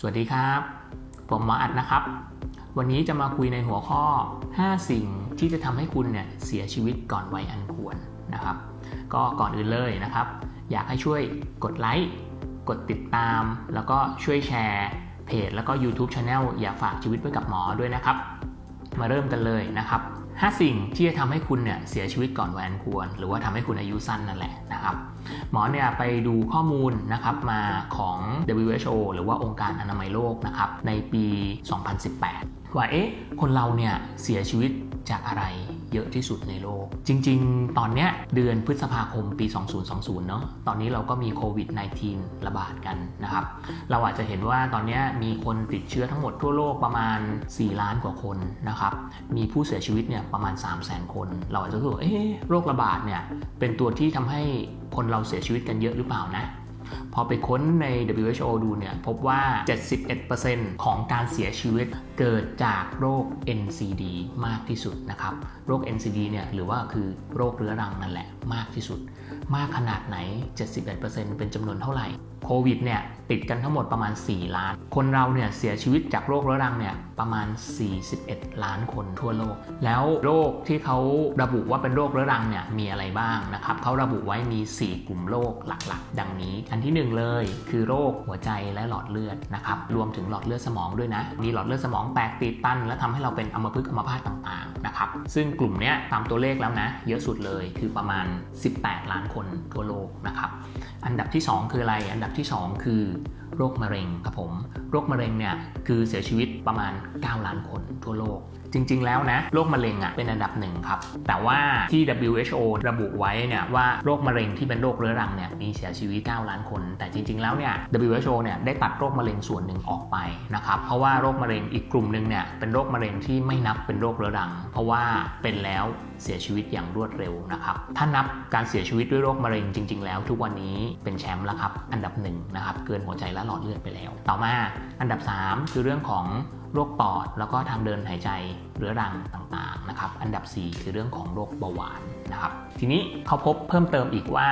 สวัสดีครับ ผมหมออัดนะครับ วันนี้จะมาคุยในหัวข้อ 5 สิ่งที่จะทำให้คุณเนี่ยเสียชีวิตก่อนวัยอันควรนะครับ ก็ก่อนอื่นเลยนะครับ อยากให้ช่วยกดไลค์กดติดตาม แล้วก็ช่วยแชร์เพจ แล้วก็ YouTube Channel อย่าฝากชีวิตไว้กับหมอด้วยนะครับ มาเริ่มกันเลยนะครับ 5 สิ่งที่จะทำให้คุณเนี่ยเสียชีวิตก่อนวัยอันควร หรือว่าทำให้คุณอายุสั้นนั่นแหละนะครับ หมอเนี่ยไปดูข้อมูลนะครับมาของ WHO หรือว่าองค์การอนามัยโลกนะครับในปี 2018 ว่าเอ๊ะคนเราเนี่ยเสียชีวิตจากอะไรเยอะที่สุดในโลก จริง ๆ ตอนเนี้ยเดือนพฤษภาคมปี 2020 เนาะตอนนี้เราก็มีโควิด -19 ระบาดกันนะครับ เราอาจจะเห็นว่าตอนนี้มีคนติดเชื้อทั้งหมดทั่วโลกประมาณ 4 ล้านกว่าคนนะครับ มีผู้เสียชีวิตเนี่ยประมาณ 3 0 0 0 0 0 คน เราอาจจะรู้สึกเอ๊ะโรคระบาดเนี่ยเป็นตัวที่ทำให้คนเราเสียชีวิตกันเยอะหรือเปล่านะ พอไปค้นใน WHO ดูเนี่ย พบว่า 71%ของการเสียชีวิตเกิดจากโรค NCD มากที่สุดนะครับ โรค NCD เนี่ยหรือว่าคือโรคเรื้อรังนั่นแหละ มากที่สุด มากขนาดไหน 71%เป็นจำนวนเท่าไหร่โควิดเนี่ยติดกันทั้งหมดประมาณ 4 ล้าน คนเราเนี่ยเสียชีวิตจากโรคเรื้อรังเนี่ยประมาณ 41 ล้านคนทั่วโลก แล้วโรคที่เขาระบุว่าเป็นโรคเรื้อรังเนี่ยมีอะไรบ้างนะครับเขาระบุไว้มี 4 กลุ่มโรคหลักๆ ดังนี้ อันที่ 1 เลยคือโรคหัวใจและหลอดเลือดนะครับรวมถึงหลอดเลือดสมองด้วยนะ มีหลอดเลือดสมองแตกตีบตัน และทำให้เราเป็นอัมพฤกษ์อัมพาตต่างๆนะครับซึ่งกลุ่มเนี้ยตามตัวเลขแล้วนะเยอะสุดเลยคือประมาณ18 ล้านคนทั่วโลกนะครับ อันดับที่ 2 คืออะไร อันดับที่ 2 คือโรคมะเร็งครับผม โรคมะเร็งเนี่ยคือเสียชีวิตประมาณ 9 ล้านคนทั่วโลก จริง ๆ แล้วนะโรคมะเร็งอะเป็นอันดับหนึ่งครับ แต่ว่าที่ WHO ระบุไว้เนี่ยว่าโรคมะเร็งที่เป็นโรคเรื้อรังเนี่ยมีเสียชีวิต 9 ล้านคน แต่จริง ๆ แล้วเนี่ย WHO เนี่ยได้ตัดโรคมะเร็งส่วนหนึ่งออกไปนะครับเพราะว่าโรคมะเร็งอีกกลุ่มหนึ่งเนี่ยเป็นโรคมะเร็งที่ไม่นับเป็นโรคเรื้อรัง เพราะว่าเป็นแล้ว เสียชีวิตอย่างรวดเร็วนะครับถ้านับการเสียชีวิตด้วยโรคมะเร็งจริง ๆ แล้ว ทุกวันนี้เป็นแชมป์แล้วครับอันดับหนึ่งนะครับเกินหัวใจและหลอดเลือดไปแล้ว ต่อมาอันดับ 3 คือเรื่องของโรคปอดแล้วก็ทางเดินหายใจ เรื้อรังต่างๆนะครับอันดับ 4 คือเรื่องของโรคเบาหวานนะครับทีนี้เขาพบเพิ่มเติมอีกว่า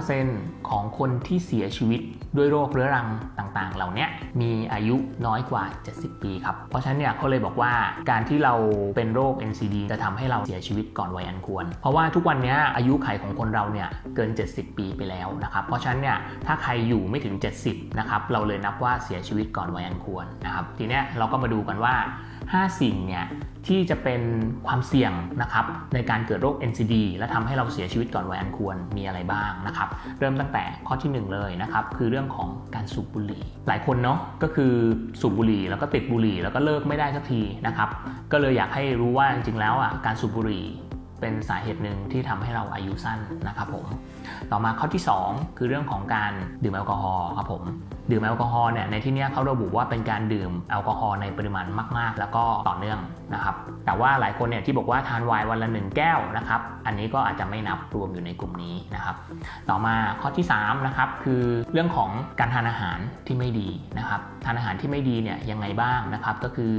85%ของคนที่เสียชีวิตด้วยโรคเรื้อรังต่างๆ เหล่านี้มีอายุน้อยกว่า 70 ปีครับ เพราะฉะนั้นเนี่ยเขาเลยบอกว่าการที่เราเป็นโรค NCD จะทำให้เราเสียชีวิตก่อนวัยอันควร เพราะว่าทุกวันนี้อายุไขของคนเราเนี่ยเกิน 70 ปีไปแล้วนะครับ เพราะฉะนั้นเนี่ยถ้าใครอยู่ไม่ถึง 70 นะครับ เราเลยนับว่าเสียชีวิตก่อนวัยอันควรนะครับ ทีเนี้ยเราก็มาดูกันว่า 5 สิ่งเนี่ยที่จะเป็นความเสี่ยงนะครับในการเกิดโรค NCD และทำให้เราเสียชีวิตก่อนวัยอันควรมีอะไรบ้างนะครับ เริ่มตั้งแต่ข้อที่ 1 เลยนะครับคือเรื่องของการสูบบุหรี่ หลายคนเนาะก็คือสูบบุหรี่แล้วก็ติดบุหรี่แล้วก็เลิกไม่ได้สักทีนะครับก็เลยอยากให้รู้ว่าจริงๆแล้วอะการสูบบุหรี่เป็นสาเหตุหนึ่งที่ทำให้เราอายุสั้นนะครับผม ต่อมาข้อที่ 2 คือเรื่องของการดื่มแอลกอฮอล์ครับผมดื่มแอลกอฮอล์เนี่ยในที่นี้เขาระบุว่าเป็นการดื่มแอลกอฮอล์ในปริมาณมาก ๆ แล้วก็ต่อเนื่องนะครับ แต่ว่าหลายคนเนี่ยที่บอกว่าทานไวน์วันละ 1 แก้วนะครับ อันนี้ก็อาจจะไม่นับรวมอยู่ในกลุ่มนี้นะครับ ต่อมาข้อที่3นะครับคือเรื่องของการทานอาหารที่ไม่ดีนะครับ ทานอาหารที่ไม่ดีเนี่ยยังไงบ้างนะครับ ก็คือ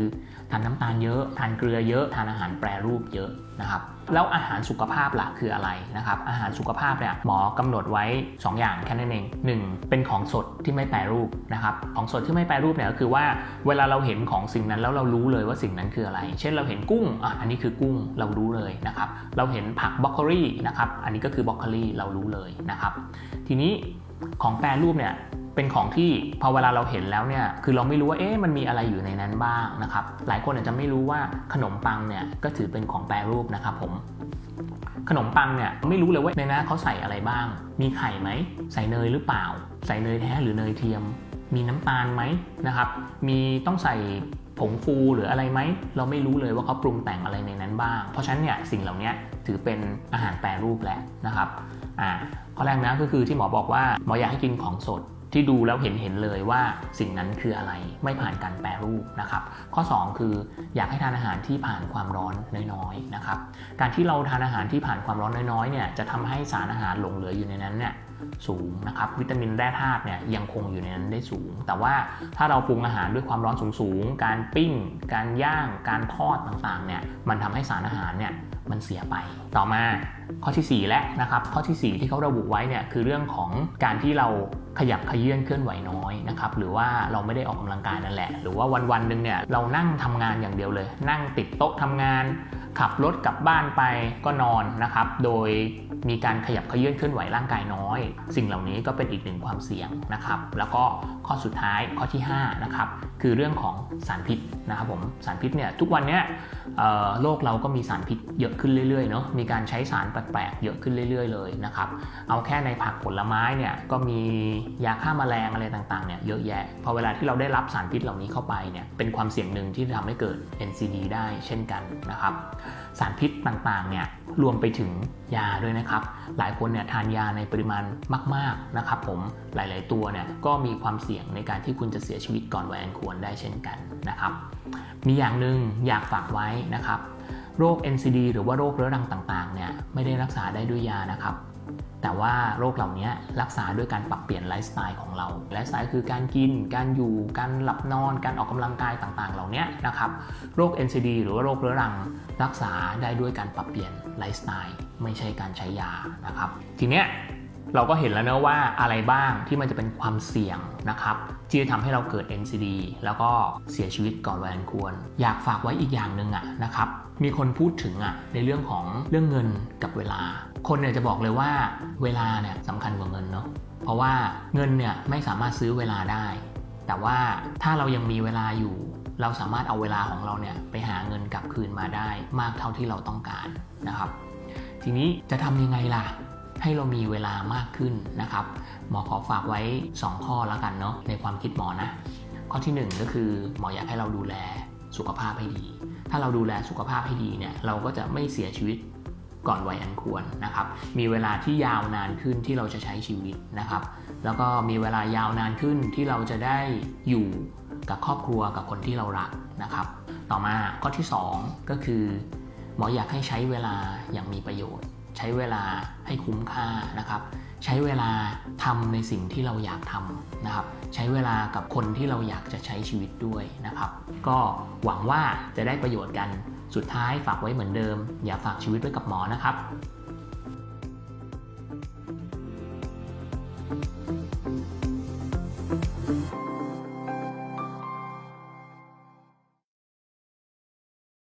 ทานน้ำตาลเยอะ ทานเกลือเยอะ ทานอาหารแปรรูปเยอะนะครับแล้วอาหารสุขภาพล่ะคืออะไรนะครับ อาหารสุขภาพเนี่ยหมอกำหนดไว้ 2 อย่างแค่นั้นเอง 1. เป็นของสดที่ไม่แปรรูปนะครับของสดที่ไม่แปรรูปเนี่ยก็คือว่าเวลาเราเห็นของสิ่งนั้นแล้วเรารู้เลยว่าสิ่งนั้นคืออะไร เช่นเราเห็นกุ้งอะอันนี้คือกุ้งเรารู้เลยนะครับเราเห็นผักบรอกโคลีนะครับอันนี้ก็คือบรอกโคลีเรารู้เลยนะครับทีนี้ของแปรรูปเนี่ยเป็นของที่พอเวลาเราเห็นแล้วเนี่ยคือเราไม่รู้ว่าเอ๊ะมันมีอะไรอยู่ในนั้นบ้างนะครับหลายคนอาจจะไม่รู้ว่าขนมปังเนี่ยก็ถือเป็นของแปรรูปนะครับผม ขนมปังเนี่ยไม่รู้เลยว่าในนั้นเขาใส่อะไรบ้าง มีไข่ไหม ใส่เนยหรือเปล่า ใส่เนยแท้หรือเนยเทียม มีน้ำตาลไหมนะครับ มีต้องใส่ผงฟูหรืออะไรไหม เราไม่รู้เลยว่าเขาปรุงแต่งอะไรในนั้นบ้าง เพราะฉะนั้นเนี่ยสิ่งเหล่านี้ถือเป็นอาหารแปรรูปแหละนะครับอ่าข้อแรกนะก็คือที่หมอบอกว่าหมออยากให้กินของสด ที่ดูแล้วเห็นเห็นเลยว่าสิ่งนั้นคืออะไรไม่ผ่านการแปรรูปนะครับ ข้อ 2 คืออยากให้ทานอาหารที่ผ่านความร้อนน้อยๆนะครับ การที่เราทานอาหารที่ผ่านความร้อนน้อยๆเนี่ยจะทำให้สารอาหารหลงเหลืออยู่ในนั้นเนี่ย สูงนะครับวิตามินแร่ธาตุเนี่ยยังคงอยู่ในนั้นได้สูง แต่ว่าถ้าเราปรุงอาหารด้วยความร้อนสูงๆการปิ้ง การย่าง การทอดต่างๆเนี่ยมันทำให้สารอาหารเนี่ยมันเสียไป ต่อมาข้อที่ 4 แล้วนะครับ ข้อทีสี่ 4 ที่เขาระบุไว้เนี่ยคือเรื่องของการที่เราขยับขยื่นเคลื่อนไหวน้อยนะครับหรือว่าเราไม่ได้ออกกำลังกายนั่นแหละ หรือว่าวันๆหนึ่งเนี่ยเรานั่งทำงานอย่างเดียวเลย นั่งติดโต๊ะทำงาน ขับรถกลับบ้านไปก็นอนนะครับ โดยมีการขยับเขยื่อนเคลื่อนไหวร่างกายน้อย สิ่งเหล่านี้ก็เป็นอีกหนึ่งความเสี่ยงนะครับ แล้วก็ข้อสุดท้ายข้อที่5นะครับคือเรื่องของสารพิษนะครับผมสารพิษเนี่ยทุกวันเนี้ยโลกเราก็มีสารพิษเยอะขึ้นเรื่อยๆเนาะมีการใช้สารแปลกๆเยอะขึ้นเรื่อย ๆ เลยนะครับเอาแค่ในผักผลไม้เนี่ยก็มียาฆ่าแมลงอะไรต่างๆเนี่ยเยอะแยะพอเวลาที่เราได้รับสารพิษเหล่านี้เข้าไปเนี่ยเป็นความเสี่ยงหนึ่งที่ทำให้เกิด NCD ได้เช่นกันนะครับสารพิษต่างๆเนี่ยรวมไปถึงยาด้วยนะครับ หลายคนเนี่ยทานยาในปริมาณมาก ๆนะครับ ผมหลาย ๆ ตัวเนี่ยก็มีความเสี่ยงในการที่คุณจะเสียชีวิตก่อนวัยอันควรได้เช่นกันนะครับ มีอย่างหนึ่งอยากฝากไว้นะครับ โรค NCD หรือว่าโรคเรื้อรังต่างๆเนี่ยไม่ได้รักษาได้ด้วยยานะครับ แต่ว่าโรคเหล่านี้รักษาด้วยการปรับเปลี่ยนไลฟ์สไตล์ของเรา ไลฟ์สไตล์คือการกิน การอยู่ การหลับนอน การออกกำลังกายต่างๆ เหล่านี้นะครับ โรค NCD หรือว่าโรคเรื้อรังรักษาได้ด้วยการปรับเปลี่ยนไลฟ์สไตล์ไม่ใช่การใช้ยานะครับ ทีเนี้ยเราก็เห็นแล้วนะว่าอะไรบ้างที่มันจะเป็นความเสี่ยงนะครับที่จะทำให้เราเกิด NCD แล้วก็เสียชีวิตก่อนวัยอันควร อยากฝากไว้อีกอย่างหนึ่งอะนะครับมีคนพูดถึงอะในเรื่องของเรื่องเงินกับเวลา คนเนี่ยจะบอกเลยว่าเวลาเนี่ยสำคัญกว่าเงินเนาะเพราะว่าเงินเนี่ยไม่สามารถซื้อเวลาได้ แต่ว่าถ้าเรายังมีเวลาอยู่ เราสามารถเอาเวลาของเราเนี่ยไปหาเงินกลับคืนมาได้ มากเท่าที่เราต้องการนะครับ ทีนี้จะทำยังไงล่ะให้เรามีเวลามากขึ้นนะครับหมอขอฝากไว้ 2 ข้อแล้วกันเนาะในความคิดหมอนะ ข้อทีหนึ่1 ก็คือหมออยากให้เราดูแลสุขภาพให้ดี ถ้าเราดูแลสุขภาพให้ดีเนี่ยเราก็จะไม่เสียชีวิตก่อนวัยอันควรนะครับ มีเวลาที่ยาวนานขึ้นที่เราจะใช้ชีวิตนะครับ แล้วก็มีเวลายาวนานขึ้นที่เราจะได้อยู่กับครอบครัวกับคนที่เรารักนะครับ ต่อมาข้อที่ 2 ก็คือ หมออยากให้ใช้เวลาอย่างมีประโยชน์ ใช้เวลาให้คุ้มค่านะครับ ใช้เวลาทำในสิ่งที่เราอยากทำนะครับ ใช้เวลากับคนที่เราอยากจะใช้ชีวิตด้วยนะครับ ก็หวังว่าจะได้ประโยชน์กันสุดท้ายฝากไว้เหมือนเดิม อย่าฝากชีวิตไว้กับหมอนะครับ